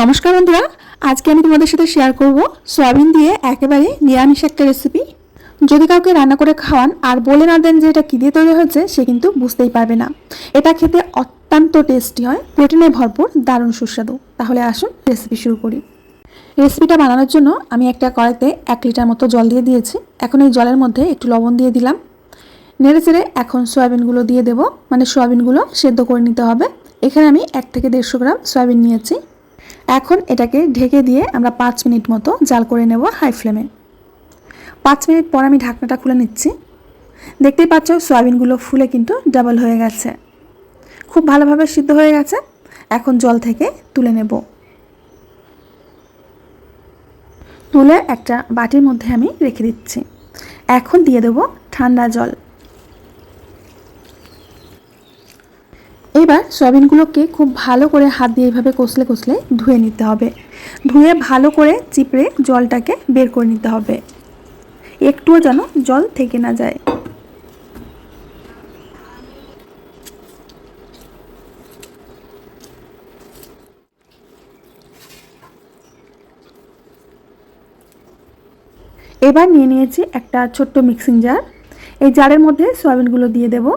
নমস্কার বন্ধুরা, আজকে আমি তোমাদের সাথে শেয়ার করব সয়াবিন দিয়ে একেবারে নিরামিষ একটা রেসিপি যদি কাউকে রান্না করে খাওয়ান আর বলে না দেন যে এটা কী দিয়ে তৈরি হয়েছে, সে কিন্তু বুঝতেই পারবে না। এটা খেতে অত্যন্ত টেস্টি হয় প্রোটিনে ভরপুর, দারুণ সুস্বাদু। তাহলে আসুন রেসিপি শুরু করি। রেসিপিটা বানানোর জন্য আমি একটা কড়াইতে এক লিটার মতো জল দিয়ে দিয়েছি। এখন এই জলের মধ্যে একটু লবণ দিয়ে দিলাম। নেড়ে চেড়ে এখন সয়াবিনগুলো দিয়ে দেবো। মানে সয়াবিনগুলো সেদ্ধ করে নিতে হবে। এখানে আমি এক থেকে দেড়শো গ্রাম সয়াবিন নিয়েছি। এখন এটাকে ঢেকে দিয়ে আমরা পাঁচ মিনিট মতো জাল করে নেব হাই ফ্লেমে। পাঁচ মিনিট পর আমি ঢাকনাটা খুলে নিচ্ছি। দেখতেই পাচ্ছ সয়াবিনগুলো ফুলে কিন্তু ডাবল হয়ে গেছে। খুব ভালোভাবে সিদ্ধ হয়ে গেছে। এখন জল থেকে তুলে নেব। তুলে একটা বাটির মধ্যে আমি রেখে দিচ্ছি। এখন দিয়ে দেবো ঠান্ডা জল। এবার সয়াবিনগুলোকে খুব ভালো করে হাত দিয়ে এইভাবে কষলে কষলে ধুয়ে নিতে হবে। ধুয়ে ভালো করে চিপড়ে জলটাকে বের করে নিতে হবে। একটুও যেন জল থেকে না যায়। এবার নিয়ে নিয়েছি একটা ছোট্ট মিক্সিং জার। এই জারের মধ্যে সয়াবিনগুলো দিয়ে দেবো।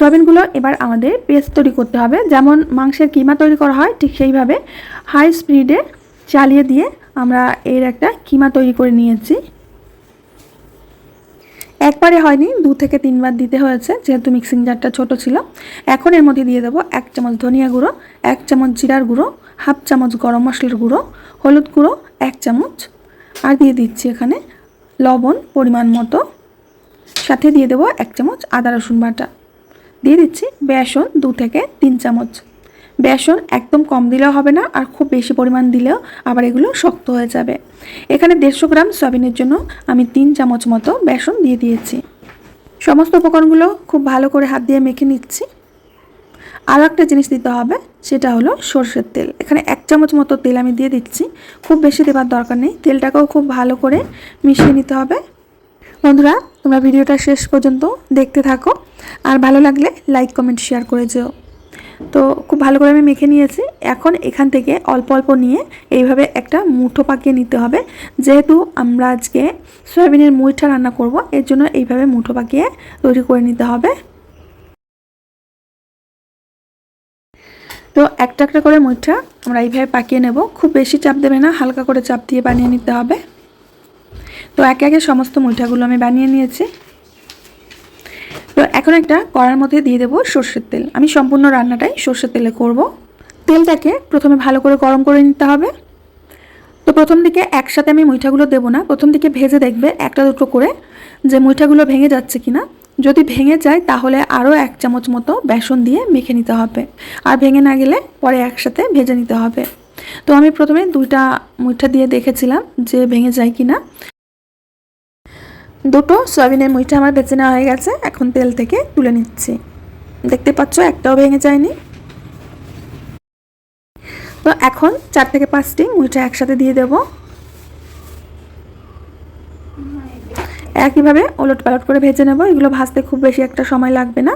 সয়াবিনগুলো এবার আমাদের পেস্ট তৈরি করতে হবে। যেমন মাংসের কিমা তৈরি করা হয়, ঠিক সেইভাবে হাই স্পিডে চালিয়ে দিয়ে আমরা এর একটা কিমা তৈরি করে নিয়েছি। একবারে হয়নি, দু থেকে তিনবার দিতে হয়েছে, যেহেতু মিক্সিং জারটা ছোট ছিল। এখন এর মধ্যে দিয়ে দেবো এক চামচ ধনিয়া গুঁড়ো, এক চামচ জিরার গুঁড়ো, হাফ চামচ গরম মশলার গুঁড়ো, হলুদ গুঁড়ো, এক চামচ। আর দিয়ে দিচ্ছি এখানে লবণ পরিমাণ মতো। সাথে দিয়ে দেবো এক চামচ আদা রসুন বাটা। দিয়ে দিচ্ছি বেসন দু থেকে তিন চামচ। বেসন একদম কম দিলেও হবে না আর খুব বেশি পরিমাণ দিলেও আবার এগুলো শক্ত হয়ে যাবে। এখানে দেড়শো গ্রাম সয়াবিনের জন্য আমি তিন চামচ মতো বেসন দিয়ে দিয়েছি। সমস্ত উপকরণগুলো খুব ভালো করে হাত দিয়ে মেখে নিচ্ছি। আর একটা জিনিস দিতে হবে, সেটা হলো সর্ষের তেল। এখানে এক চামচ মতো তেল আমি দিয়ে দিচ্ছি। খুব বেশি দেবার দরকার নেই। তেলটাকেও খুব ভালো করে মিশিয়ে নিতে হবে। বন্ধুরা, তোমরা ভিডিওটা শেষ পর্যন্ত দেখতে থাকো। আর ভালো লাগলে লাইক কমেন্ট শেয়ার করে যেও। তো খুব ভালো করে আমি মেখে নিয়েছি। এখন এখান থেকে অল্প অল্প নিয়ে এইভাবে একটা মুঠো পাকিয়ে নিতে হবে। যেহেতু আমরা আজকে সয়াবিনের মুইঠা রান্না করব, এর জন্য এইভাবে মুঠো পাকিয়ে তৈরি করে নিতে হবে। তো একটা একটা করে মুইঠা আমরা এইভাবে পাকিয়ে নেব। খুব বেশি চাপ দেবে না, হালকা করে চাপ দিয়ে বানিয়ে নিতে হবে। তো একে একে সমস্ত মুইঠাগুলো আমি বানিয়ে নিয়েছি। তো এখন একটা কড়ার মধ্যে দিয়ে দেবো সর্ষের তেল। আমি সম্পূর্ণ রান্নাটাই সর্ষের তেলে করব। তেলটাকে প্রথমে ভালো করে গরম করে নিতে হবে। তো প্রথম দিকে একসাথে আমি মুইঠাগুলো দেবো না। প্রথম দিকে ভেজে দেখবে একটা দুটো করে যে মুইঠাগুলো ভেঙে যাচ্ছে কিনা। যদি ভেঙে যায় তাহলে আরও এক চামচ মতো বেসন দিয়ে মেখে নিতে হবে। আর ভেঙে না গেলে পরে একসাথে ভেজে নিতে হবে। তো আমি প্রথমে দুইটা মুইঠা দিয়ে দেখেছিলাম যে ভেঙে যায় কিনা। দুটো সয়াবিনের মুইটা আমার বেছে নেওয়া হয়ে গেছে, এখন তেল থেকে তুলে নিচ্ছি। দেখতে পাচ্ছ, একটাও ভেঙে যায়নি। তো এখন চার থেকে পাঁচটি মুইটা একসাথে দিয়ে দেব। একইভাবে ওলট পালট করে ভেজে নেব, এগুলো ভাজতে খুব বেশি একটা সময় লাগবে না।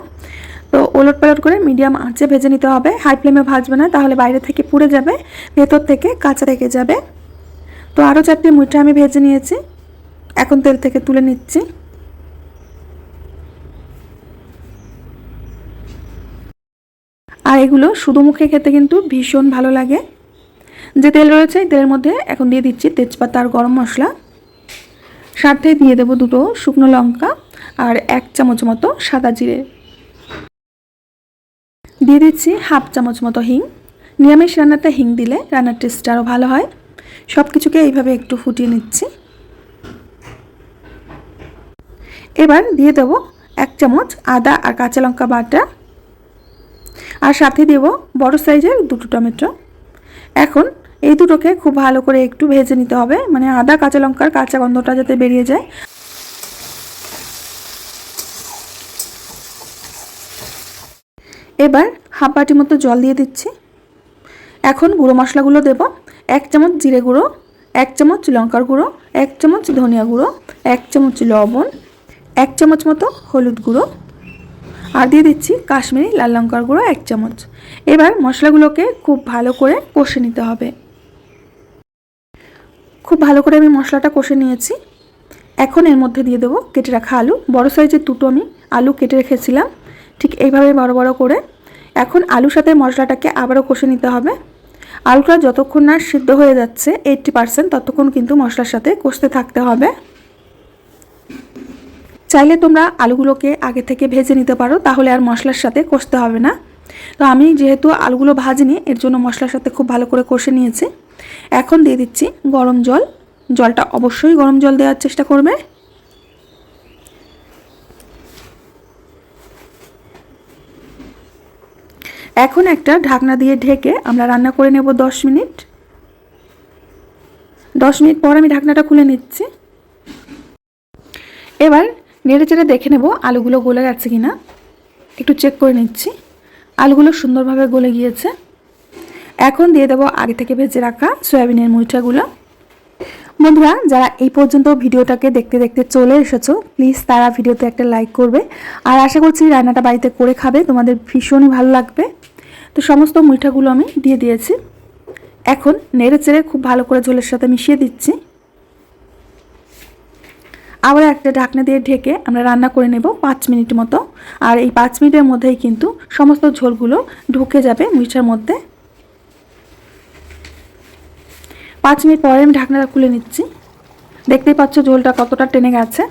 তো ওলট পালট করে মিডিয়াম আঁচে ভেজে নিতে হবে, হাই ফ্লেমে ভাজবে না, তাহলে বাইরে থেকে পুড়ে যাবে, ভেতর থেকে কাঁচা রেখে যাবে। তো আরও চারটি মুইটা আমি ভেজে নিয়েছি। এখন তেল থেকে তুলে নিচ্ছি। আর এগুলো শুধু মুখে খেতে কিন্তু ভীষণ ভালো লাগে। যে তেল রয়েছে তেলের মধ্যে এখন দিয়ে দিচ্ছি তেজপাতা আর গরম মশলা। সাথে দিয়ে দেবো দুটো শুকনো লঙ্কা আর এক চামচ মতো সাদা জিরে। দিয়ে দিচ্ছি হাফ চামচ মতো হিং। নিরামিষ রান্নাতে হিং দিলে রান্নার টেস্ট আরও ভালো হয়। সব কিছুকে এইভাবে একটু ফুটিয়ে নিচ্ছি। এবার দিয়ে দেব এক চামচ আদা আর কাঁচা লঙ্কা বাটা। আর সাথে দেব বড় সাইজের দুটো টমেটো। এখন এই দুটোকে খুব ভালো করে একটু ভেজে নিতে হবে। মানে আদা, কাঁচা লঙ্কার কাঁচা গন্ধটা যাতে বেরিয়ে যায়। এবার হাফ বাটি মতো জল দিয়ে দিচ্ছি। এখন গুঁড়ো মশলাগুলো দেব। এক চামচ জিরে গুঁড়ো, এক চামচ লঙ্কার গুঁড়ো, এক চামচ ধনিয়া গুঁড়ো, এক চামচ লবণ এক চামচ মতো হলুদ গুঁড়ো আর দিয়ে দিচ্ছি কাশ্মীরি লাল লঙ্কার গুঁড়ো এক চামচ। এবার মশলাগুলোকে খুব ভালো করে কষে নিতে হবে। খুব ভালো করে আমি মশলাটা কষে নিয়েছি। এখন এর মধ্যে দিয়ে দেবো কেটে রাখা আলু। বড় সাইজের দুটো আমি আলু কেটে রেখেছিলাম। ঠিক এইভাবে বড় বড় করে। এখন আলুর সাথে মশলাটাকে আবারও কষে নিতে হবে। আলুটা যতক্ষণ না সিদ্ধ হয়ে যাচ্ছে এইটটি পার্সেন্ট ততক্ষণ কিন্তু মশলার সাথে কষতে থাকতে হবে। চাইলে তোমরা আলুগুলোকে আগে থেকে ভেজে নিতে পারো, তাহলে আর মশলার সাথে কষতে হবে না। তো আমি যেহেতু আলুগুলো ভাজিনি, এর জন্য মশলার সাথে খুব ভালো করে কষে নিয়েছি। এখন দিয়ে দিচ্ছি গরম জল। জলটা অবশ্যই গরম জল দেওয়ার চেষ্টা করবে। এখন একটা ঢাকনা দিয়ে ঢেকে আমরা রান্না করে নেব দশ মিনিট। দশ মিনিট পর আমি ঢাকনাটা খুলে নিচ্ছি। এবার নেড়ে চেড়ে দেখে নেব আলুগুলো গলে গেছে কি না একটু চেক করে নিচ্ছি। আলুগুলো সুন্দরভাবে গলে গিয়েছে। এখন দিয়ে দেবো আগে থেকে ভেজে রাখা সয়াবিনের মুইঠাগুলো। বন্ধুরা, যারা এই পর্যন্ত ভিডিওটাকে দেখতে দেখতে চলে এসেছ প্লিজ তারা ভিডিওতে একটা লাইক করবে। আর আশা করছি রান্নাটা বাড়িতে করে খাবে, তোমাদের ভীষণই ভালো লাগবে। তো সমস্ত মুইঠাগুলো আমি দিয়ে দিয়েছি। এখন নেড়ে চেড়ে খুব ভালো করে ঝোলের সাথে মিশিয়ে দিচ্ছি। আবার একটা ঢাকনা দিয়ে ঢেকে আমরা রান্না করে নেব পাঁচ মিনিট মতো। আর এই পাঁচ মিনিটের মধ্যেই কিন্তু সমস্ত ঝোলগুলো ঢুকে যাবে মুইঠার মধ্যে। পাঁচ মিনিট পরে আমি ঢাকনাটা খুলে নিচ্ছি। দেখতেই পাচ্ছ ঝোলটা কতটা টেনে গেছে।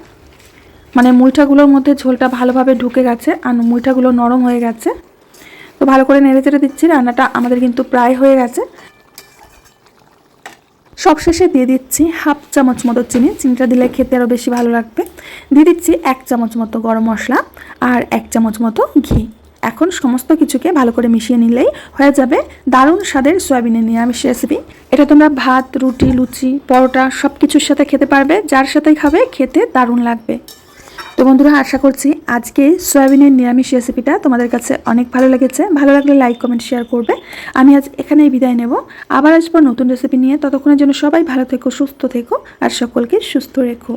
মানে মুইঠাগুলোর মধ্যে ঝোলটা ভালোভাবে ঢুকে গেছে আর মুইঠাগুলো নরম হয়ে গেছে। তো ভালো করে নেড়ে চেড়ে দিচ্ছি, রান্নাটা আমাদের কিন্তু প্রায় হয়ে গেছে। সবশেষে দিয়ে দিচ্ছি হাফ চামচ মতো চিনি। চিনিটা দিলে খেতে আরও বেশি ভালো লাগবে। দিয়ে দিচ্ছি এক চামচ মতো গরম মশলা আর এক চামচ মতো ঘি। এখন সমস্ত কিছুকে ভালো করে মিশিয়ে নিলেই হয়ে যাবে দারুণ স্বাদের সয়াবিনের নিরামিষ রেসিপি এটা তোমরা ভাত, রুটি, লুচি, পরোটা সব কিছুর সাথে খেতে পারবে। যার সাথেই খাবে, খেতে দারুণ লাগবে। তো বন্ধুরা, আশা করছি আজকে সয়াবিনের নিরামিষ রেসিপিটা তোমাদের কাছে অনেক ভালো লেগেছে। ভালো লাগলে লাইক কমেন্ট শেয়ার করবে। আমি আজ এখানেই বিদায় নেব। আবার আসব নতুন রেসিপি নিয়ে। ততক্ষণের জন্য সবাই ভালো থেকো, সুস্থ থেকো, আর সকলকে সুস্থ রেখো।